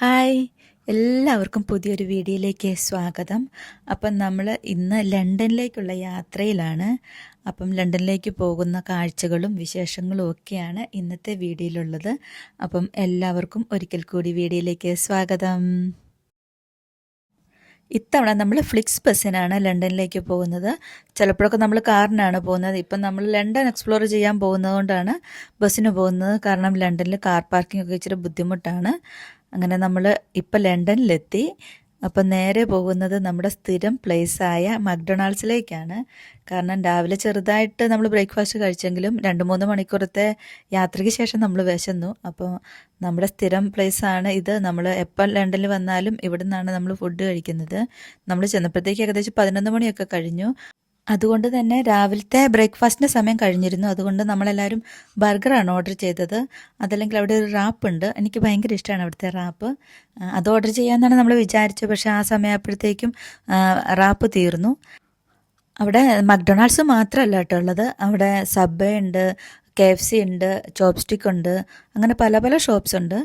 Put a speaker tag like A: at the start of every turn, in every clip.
A: Hi. എല്ലാവർക്കും പുതിയൊരു വീഡിയോയിലേക്ക് സ്വാഗതം. അപ്പം നമ്മൾ ഇന്ന് ലണ്ടനിലേക്കുള്ള യാത്രയിലാണ്. അപ്പം ലണ്ടനിലേക്ക് പോകുന്ന കാഴ്ചകളും വിശേഷങ്ങളും ഒക്കെയാണ് ഇന്നത്തെ വീഡിയോയിലുള്ളത്. അപ്പം എല്ലാവർക്കും ഒരിക്കൽ കൂടി വീഡിയോയിലേക്ക് സ്വാഗതം. ഇത്തവണ നമ്മൾ ഫ്ലിക്സ് ബസ്സിനാണ് ലണ്ടനിലേക്ക് പോകുന്നത്. ചിലപ്പോഴൊക്കെ നമ്മൾ കാറിനാണ് പോകുന്നത്. ഇപ്പം നമ്മൾ ലണ്ടൻ എക്സ്പ്ലോർ ചെയ്യാൻ പോകുന്നത് കൊണ്ടാണ് ബസ്സിന് പോകുന്നത്. കാരണം ലണ്ടനിൽ കാർ പാർക്കിംഗ് ഒക്കെ ഇച്ചിരി ബുദ്ധിമുട്ടാണ്. അങ്ങനെ നമ്മൾ ഇപ്പം ലണ്ടനിലെത്തി. അപ്പം നേരെ പോകുന്നത് നമ്മുടെ സ്ഥിരം പ്ലേസായ മക്ഡൊണാൾഡ്സിലേക്കാണ്. കാരണം രാവിലെ ചെറുതായിട്ട് നമ്മൾ ബ്രേക്ക്ഫാസ്റ്റ് കഴിച്ചെങ്കിലും രണ്ട് മൂന്ന് മണിക്കൂറത്തെ യാത്രയ്ക്ക് ശേഷം നമ്മൾ വിശന്നു. അപ്പോൾ നമ്മുടെ സ്ഥിരം പ്ലേസാണ് ഇത്. നമ്മൾ എപ്പോൾ ലണ്ടനിൽ വന്നാലും ഇവിടെ നമ്മൾ ഫുഡ് കഴിക്കുന്നത്. നമ്മൾ ചെന്നപ്പോഴത്തേക്ക് ഏകദേശം പതിനൊന്ന് മണിയൊക്കെ കഴിഞ്ഞു. അതുകൊണ്ട് തന്നെ രാവിലത്തെ ബ്രേക്ക്ഫാസ്റ്റിന്റെ സമയം കഴിഞ്ഞിരുന്നു. അതുകൊണ്ട് നമ്മളെല്ലാവരും ബർഗറാണ് ഓർഡർ ചെയ്തത്. അതല്ലെങ്കിൽ അവിടെ ഒരു റാപ്പ് ഉണ്ട്. എനിക്ക് ഭയങ്കര ഇഷ്ടമാണ് അവിടുത്തെ റാപ്പ്. അത് ഓർഡർ ചെയ്യാമെന്നാണ് നമ്മൾ വിചാരിച്ചത്. പക്ഷേ ആ സമയപ്പോഴത്തേക്കും റാപ്പ് തീർന്നു. അവിടെ മക്ഡൊണാൾഡ്സ് മാത്രമല്ല കേട്ടോ ഉള്ളത്. അവിടെ സബ്ബേ ഉണ്ട് കെ എഫ് സി ഉണ്ട് ചോപ്സ്റ്റിക് ഉണ്ട്. അങ്ങനെ പല പല ഷോപ്സ് ഉണ്ട്.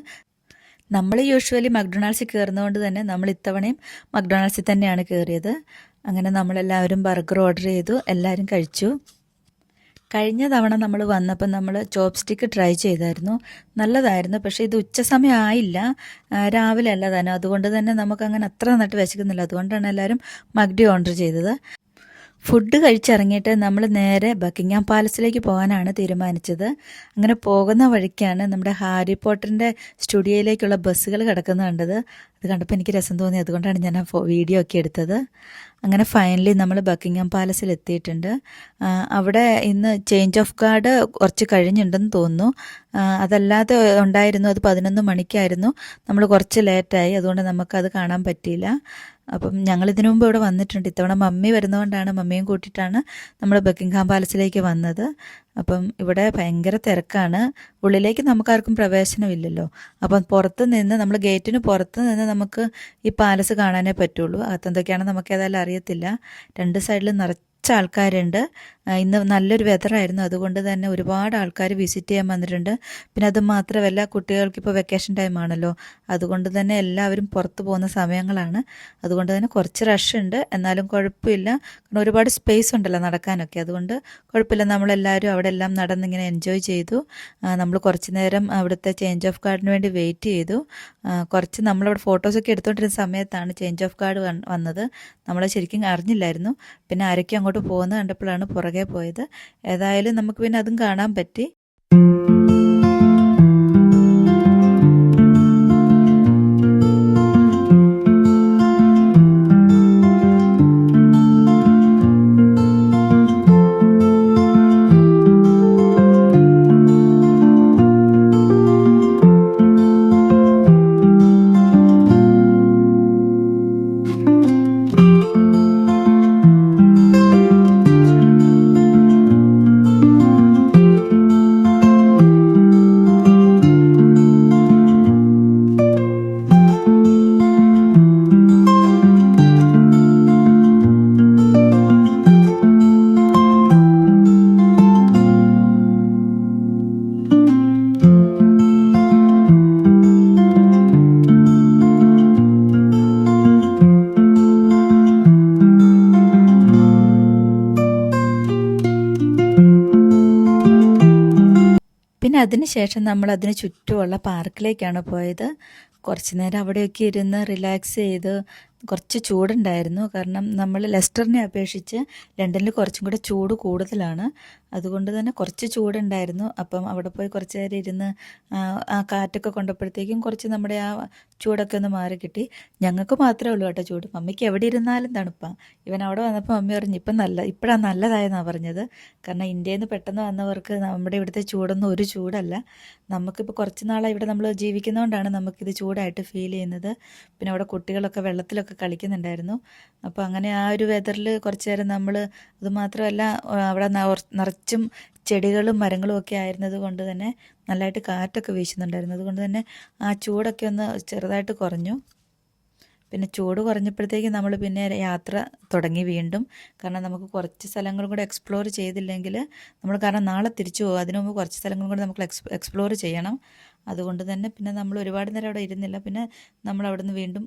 A: നമ്മൾ യൂഷ്വലി മക്ഡൊണാൾഡ്സിൽ കയറുന്നതുകൊണ്ട് തന്നെ നമ്മൾ ഇത്തവണയും മക്ഡൊണാൾഡ്സിൽ തന്നെയാണ് കയറിയത് അങ്ങനെ നമ്മളെല്ലാവരും ബർഗർ ഓർഡർ ചെയ്തു എല്ലാവരും കഴിച്ചു. കഴിഞ്ഞ തവണ നമ്മൾ വന്നപ്പോൾ നമ്മൾ ചോപ്പ് സ്റ്റിക്ക് ട്രൈ ചെയ്തായിരുന്നു. നല്ലതായിരുന്നു പക്ഷേ ഇത് ഉച്ച സമയം ആയില്ല. രാവിലെ അല്ല തന്നെ. അതുകൊണ്ട് തന്നെ നമുക്കങ്ങനെ അത്ര നന്നായിട്ട് വിശക്കുന്നില്ല. അതുകൊണ്ടാണ് എല്ലാവരും മഗ്ഡി ഓർഡർ ചെയ്തത്. ഫുഡ് കഴിച്ചിറങ്ങിയിട്ട് നമ്മൾ നേരെ ബക്കിങ്ങാം പാലസിലേക്ക് പോകാനാണ് തീരുമാനിച്ചത്. അങ്ങനെ പോകുന്ന വഴിക്കാണ് നമ്മുടെ ഹാരി പോട്ടറിന്റെ സ്റ്റുഡിയോയിലേക്കുള്ള ബസ്സുകൾ കിടക്കുന്നത് കണ്ടത്. അത് കണ്ടപ്പോൾ എനിക്ക് രസം തോന്നി. അതുകൊണ്ടാണ് ഞാൻ ആ വീഡിയോ ഒക്കെ എടുത്തത്. അങ്ങനെ ഫൈനലി നമ്മൾ ബക്കിംഗം പാലസിൽ എത്തിയിട്ടുണ്ട്. അവിടെ ഇന്ന് ചേഞ്ച് ഓഫ് ഗാർഡ് കുറച്ച് കഴിഞ്ഞുണ്ടെന്ന് തോന്നുന്നു. അതല്ലാതെ ഉണ്ടായിരുന്നു അത് പതിനൊന്ന് മണിക്കായിരുന്നു. നമ്മൾ കുറച്ച് ലേറ്റായി അതുകൊണ്ട് നമുക്കത് കാണാൻ പറ്റിയില്ല. അപ്പം ഞങ്ങൾ ഇതിനു മുമ്പ് ഇവിടെ വന്നിട്ടുണ്ട്. ഇത്തവണ മമ്മി വരുന്നതുകൊണ്ടാണ് മമ്മിയും കൂട്ടിയിട്ടാണ് നമ്മൾ ബക്കിംഗ്ഹാം പാലസിലേക്ക് വന്നത്. അപ്പം ഇവിടെ ഭയങ്കര തിരക്കാണ്. ഉള്ളിലേക്ക് നമുക്കാർക്കും പ്രവേശനമില്ലല്ലോ. അപ്പം പുറത്ത് നിന്ന് നമ്മൾ ഗേറ്റിന് പുറത്ത് നിന്ന് നമുക്ക് ഈ പാലസ് കാണാനേ പറ്റുള്ളൂ. അകത്തെന്തൊക്കെയാണ് നമുക്ക് ഏതായാലും അറിയത്തില്ല. രണ്ട് സൈഡിലും നിറച്ച് കുറച്ച് ആൾക്കാരുണ്ട്. ഇന്ന് നല്ലൊരു വെതറായിരുന്നു അതുകൊണ്ട് തന്നെ ഒരുപാട് ആൾക്കാർ വിസിറ്റ് ചെയ്യാൻ വന്നിട്ടുണ്ട്. പിന്നെ അത് മാത്രമല്ല കുട്ടികൾക്ക് ഇപ്പോൾ വെക്കേഷൻ ടൈം ആണല്ലോ. അതുകൊണ്ട് തന്നെ എല്ലാവരും പുറത്ത് പോകുന്ന സമയങ്ങളാണ്. അതുകൊണ്ട് തന്നെ കുറച്ച് റഷ് ഉണ്ട്. എന്നാലും കുഴപ്പമില്ല. കാരണം ഒരുപാട് സ്പേസ് ഉണ്ടല്ലോ നടക്കാനൊക്കെ. അതുകൊണ്ട് കുഴപ്പമില്ല. നമ്മളെല്ലാവരും അവിടെ എല്ലാം നടന്നിങ്ങനെ എൻജോയ് ചെയ്തു. നമ്മൾ കുറച്ച് നേരം അവിടുത്തെ ചേഞ്ച് ഓഫ് ഗാർഡിന് വേണ്ടി വെയിറ്റ് ചെയ്തു. കുറച്ച് നമ്മളവിടെ ഫോട്ടോസൊക്കെ എടുത്തുകൊണ്ടിരുന്ന സമയത്താണ് ചേഞ്ച് ഓഫ് ഗാർഡ് വന്നത്. നമ്മളെ ശരിക്കും അറിഞ്ഞില്ലായിരുന്നു. പിന്നെ ആരൊക്കെ അങ്ങോട്ട് പോകുന്നത് കണ്ടപ്പോഴാണ് പുറകെ പോയത്. ഏതായാലും നമുക്ക് പിന്നെ അതും കാണാൻ പറ്റി. അതിനുശേഷം നമ്മൾ അതിന് ചുറ്റുമുള്ള പാർക്കിലേക്കാണ് പോയത്. കുറച്ച് നേരം അവിടെയൊക്കെ ഇരുന്ന് റിലാക്സ് ചെയ്ത് കുറച്ച് ചൂടുണ്ടായിരുന്നു. കാരണം നമ്മൾ ലെസ്റ്ററിനെ അപേക്ഷിച്ച് ലണ്ടനിൽ കുറച്ചും കൂടെ ചൂട് കൂടുതലാണ്. അതുകൊണ്ട് തന്നെ കുറച്ച് ചൂടുണ്ടായിരുന്നു. അപ്പം അവിടെ പോയി കുറച്ച് നേരം ഇരുന്ന് ആ കാറ്റൊക്കെ കൊണ്ടപ്പോഴത്തേക്കും കുറച്ച് നമ്മുടെ ആ ചൂടൊക്കെ ഒന്ന് മാറി കിട്ടി. ഞങ്ങൾക്ക് മാത്രമേ ഉള്ളൂ കേട്ടോ ചൂട്. മമ്മിക്ക് എവിടെ ഇരുന്നാലും തണുപ്പാണ് ഇവൻ അവിടെ വന്നപ്പോൾ മമ്മി പറഞ്ഞു ഇപ്പം നല്ല ഇപ്പോഴാണ് നല്ലതായെന്നാണ് പറഞ്ഞത്. കാരണം ഇന്ത്യയിൽ നിന്ന് പെട്ടെന്ന് വന്നവർക്ക് നമ്മുടെ ഇവിടുത്തെ ചൂടൊന്നും ഒരു ചൂടല്ല. നമുക്കിപ്പോൾ കുറച്ച് നാളായി ഇവിടെ നമ്മൾ ജീവിക്കുന്നതുകൊണ്ടാണ് നമുക്കിത് ചൂടായിട്ട് ഫീൽ ചെയ്യുന്നത്. പിന്നെ അവിടെ കുട്ടികളൊക്കെ വെള്ളത്തിലൊക്കെ ഒക്കെ കളിക്കുന്നുണ്ടായിരുന്നു. അപ്പോൾ അങ്ങനെ ആ ഒരു വെതറിൽ കുറച്ച് നേരം നമ്മൾ അതുമാത്രമല്ല അവിടെ നിറച്ചും ചെടികളും മരങ്ങളും ഒക്കെ ആയിരുന്നത് കൊണ്ട് തന്നെ നല്ലതായിട്ട് കാറ്റൊക്കെ വീശുന്നുണ്ടായിരുന്നു. അതുകൊണ്ട് തന്നെ ആ ചൂടൊക്കെ ഒന്ന് ചെറുതായിട്ട് കുറഞ്ഞു. പിന്നെ ചൂട് കുറഞ്ഞപ്പോഴത്തേക്ക് നമ്മൾ പിന്നെ യാത്ര തുടങ്ങി വീണ്ടും. കാരണം നമുക്ക് കുറച്ച് സ്ഥലങ്ങൾ കൂടെ എക്സ്പ്ലോർ ചെയ്തില്ലെങ്കിൽ നമ്മൾ കാരണം നാളെ തിരിച്ചു പോകും. അതിനു മുമ്പ് കുറച്ച് സ്ഥലങ്ങൾ കൂടെ നമുക്ക് എക്സ് എക്സ്പ്ലോർ ചെയ്യണം. അതുകൊണ്ട് തന്നെ പിന്നെ നമ്മൾ ഒരുപാട് നേരം അവിടെ ഇരുന്നില്ല. പിന്നെ നമ്മൾ അവിടുന്ന് വീണ്ടും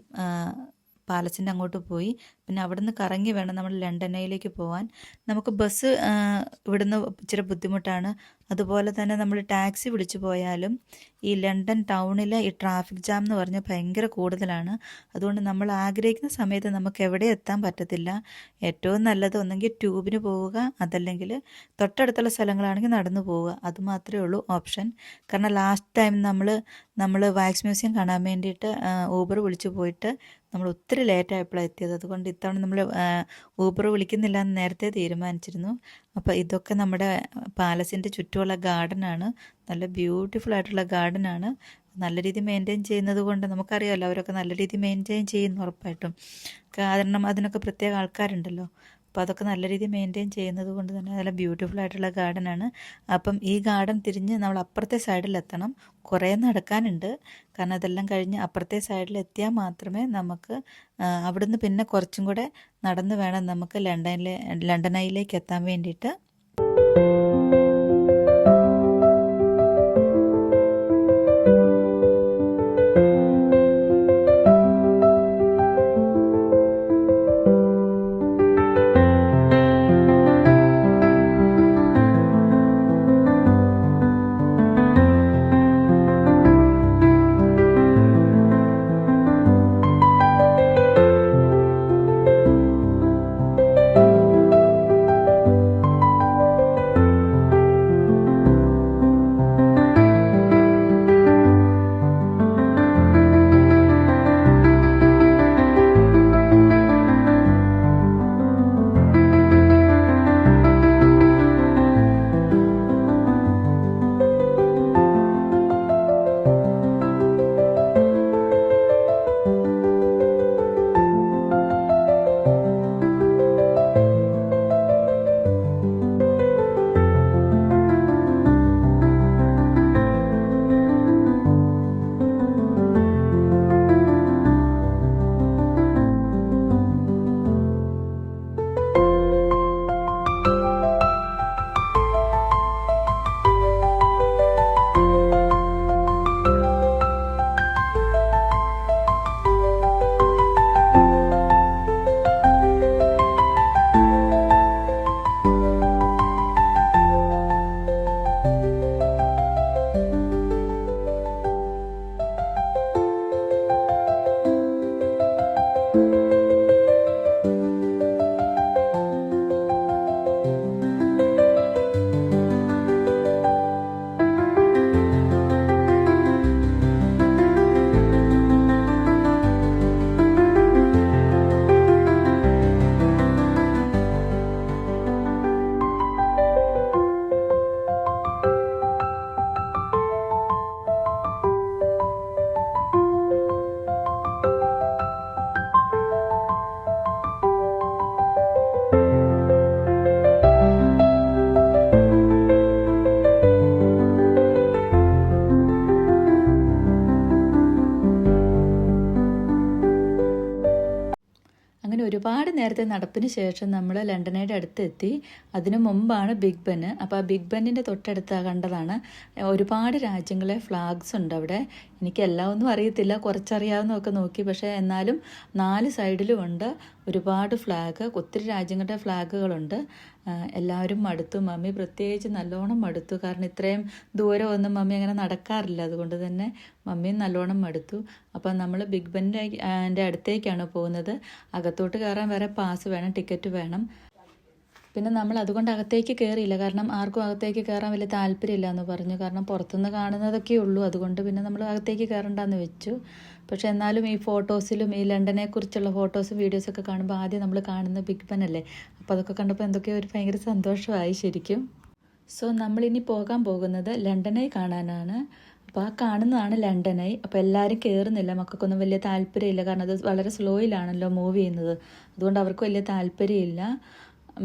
A: പാലസിന്റെ അങ്ങോട്ട് പോയി. പിന്നെ അവിടുന്ന് കറങ്ങി വേണം നമ്മൾ ലണ്ടനയിലേക്ക് പോകാൻ നമുക്ക് ബസ് ഇവിടുന്ന് ഇച്ചിരി ബുദ്ധിമുട്ടാണ്. അതുപോലെ തന്നെ നമ്മൾ ടാക്സി വിളിച്ചു പോയാലും ഈ ലണ്ടൻ ടൗണിലെ ഈ ട്രാഫിക് ജാം എന്ന് പറഞ്ഞാൽ ഭയങ്കര കൂടുതലാണ്. അതുകൊണ്ട് നമ്മൾ ആഗ്രഹിക്കുന്ന സമയത്ത് നമുക്ക് എവിടെ എത്താൻ പറ്റത്തില്ല. ഏറ്റവും നല്ലത് ഒന്നെങ്കിൽ ട്യൂബിന് പോവുക അതല്ലെങ്കിൽ തൊട്ടടുത്തുള്ള സ്ഥലങ്ങളാണെങ്കിൽ നടന്നു പോവുക. അത് മാത്രമേ ഉള്ളൂ ഓപ്ഷൻ. കാരണം ലാസ്റ്റ് ടൈം നമ്മൾ നമ്മൾ വാക്സ് മ്യൂസിയം കാണാൻ വേണ്ടിയിട്ട് ഊബർ വിളിച്ചു പോയിട്ട് നമ്മൾ ഒത്തിരി ലേറ്റ് ആയപ്പോഴാണ് എത്തിയത്. അതുകൊണ്ട് ഇത്തവണ നമ്മൾ ഊബർ വിളിക്കുന്നില്ല എന്ന് നേരത്തെ തീരുമാനിച്ചിരുന്നു. അപ്പോൾ ഇതൊക്കെ നമ്മുടെ പാലസിന്റെ ചുറ്റുമുള്ള ഗാർഡനാണ് നല്ല ബ്യൂട്ടിഫുൾ ആയിട്ടുള്ള ഗാർഡനാണ് നല്ല രീതിയിൽ മെയിന്റെയിൻ ചെയ്യുന്നത് കൊണ്ട് നമുക്കറിയാമല്ലോ അവരൊക്കെ നല്ല രീതിയിൽ മെയിന്റെയിൻ ചെയ്യുന്നു ഉറപ്പായിട്ടും. കാരണം അതിനൊക്കെ പ്രത്യേക ആൾക്കാരുണ്ടല്ലോ. അപ്പോൾ അതൊക്കെ നല്ല രീതിയിൽ മെയിന്റെയിൻ ചെയ്യുന്നത് കൊണ്ട് തന്നെ നല്ല ബ്യൂട്ടിഫുൾ ആയിട്ടുള്ള ഗാർഡനാണ് അപ്പം ഈ ഗാർഡൻ തിരിഞ്ഞ് നമ്മൾ അപ്പുറത്തെ സൈഡിലെത്തണം കുറേ നടക്കാനുണ്ട്. കാരണം അതെല്ലാം കഴിഞ്ഞ് അപ്പുറത്തെ സൈഡിലെത്തിയാൽ മാത്രമേ നമുക്ക് അവിടുന്ന് പിന്നെ കുറച്ചും കൂടെ നടന്ന് വേണം നമുക്ക് ലണ്ടനിലെ ലണ്ടനയിലേക്ക് എത്താൻ വേണ്ടിയിട്ട്. ഒരുപാട് നേരത്തെ നടപ്പിന് ശേഷം നമ്മൾ ലണ്ടനയുടെ അടുത്തെത്തി. അതിനു മുമ്പാണ് ബിഗ് ബെൻ. അപ്പോൾ ആ ബിഗ് ബെന്നിന്റെ തൊട്ടടുത്ത് കണ്ടതാണ് ഒരുപാട് രാജ്യങ്ങളെ ഫ്ലാഗ്സ് ഉണ്ട് അവിടെ. എനിക്ക് എല്ലാം ഒന്നും അറിയത്തില്ല. കുറച്ചറിയാവുന്നതൊക്കെ നോക്കി. പക്ഷേ എന്നാലും നാല് സൈഡിലും ഉണ്ട് ഒരുപാട് ഫ്ലാഗ്. ഒത്തിരി രാജ്യങ്ങളുടെ ഫ്ലാഗുകളുണ്ട്. എല്ലാവരും മടുത്തു. മമ്മി പ്രത്യേകിച്ച് നല്ലോണം മടുത്തു. കാരണം ഇത്രയും ദൂരം ഒന്നും മമ്മി അങ്ങനെ നടക്കാറില്ല. അതുകൊണ്ട് തന്നെ മമ്മിയും നല്ലോണം മടുത്തു. അപ്പം നമ്മൾ ബിഗ് ബെന്റെ അടുത്തേക്കാണ് പോകുന്നത്. അകത്തോട്ട് കയറാൻ വരെ പാസ് വേണം ടിക്കറ്റ് വേണം. പിന്നെ നമ്മൾ അതുകൊണ്ട് അകത്തേക്ക് കയറിയില്ല കാരണം ആർക്കും അകത്തേക്ക് കയറാൻ വലിയ താല്പര്യമില്ല എന്ന് പറഞ്ഞു. കാരണം പുറത്തുനിന്ന് കാണുന്നതൊക്കെ ഉള്ളൂ. അതുകൊണ്ട് പിന്നെ നമ്മൾ അകത്തേക്ക് കയറണ്ടെന്ന് വെച്ചു. പക്ഷേ എന്നാലും ഈ ഫോട്ടോസിലും ഈ ലണ്ടനെ കുറിച്ചുള്ള ഫോട്ടോസും വീഡിയോസൊക്കെ കാണുമ്പോൾ ആദ്യം നമ്മൾ കാണുന്ന ബിഗ് ബൻ അല്ലേ? അപ്പോൾ അതൊക്കെ കണ്ടപ്പോൾ എന്തൊക്കെയോ ഒരു ഭയങ്കര സന്തോഷമായി ശരിക്കും. സോ നമ്മളിനി പോകാൻ പോകുന്നത് ലണ്ടനെ കാണാനാണ്. അപ്പോൾ ആ കാണുന്നതാണ് ലണ്ടനായി അപ്പോൾ എല്ലാവരും കയറുന്നില്ല. മക്കൾക്കൊന്നും വലിയ താല്പര്യമില്ല. കാരണം അത് വളരെ സ്ലോയിലാണല്ലോ മൂവ് ചെയ്യുന്നത്. അതുകൊണ്ട് അവർക്ക് വലിയ താല്പര്യമില്ല.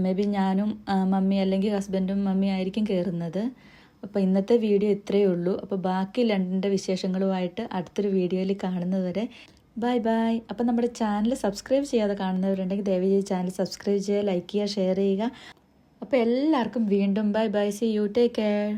A: മേ ബി ഞാനും മമ്മി അല്ലെങ്കിൽ ഹസ്ബൻഡും മമ്മി ആയിരിക്കും കയറുന്നത്. അപ്പോൾ ഇന്നത്തെ വീഡിയോ ഇത്രയേ ഉള്ളൂ. അപ്പോൾ ബാക്കി ലണ്ടന്റെ വിശേഷങ്ങളുമായിട്ട് അടുത്തൊരു വീഡിയോയിൽ കാണുന്നത് വരെ ബൈ ബൈ. അപ്പം നമ്മുടെ ചാനൽ സബ്സ്ക്രൈബ് ചെയ്യാതെ കാണുന്നവരുണ്ടെങ്കിൽ ദയവ് ചാനൽ സബ്സ്ക്രൈബ് ചെയ്യുക ലൈക്ക് ചെയ്യുക ഷെയർ ചെയ്യുക. അപ്പോൾ എല്ലാവർക്കും വീണ്ടും bye bye. See you take care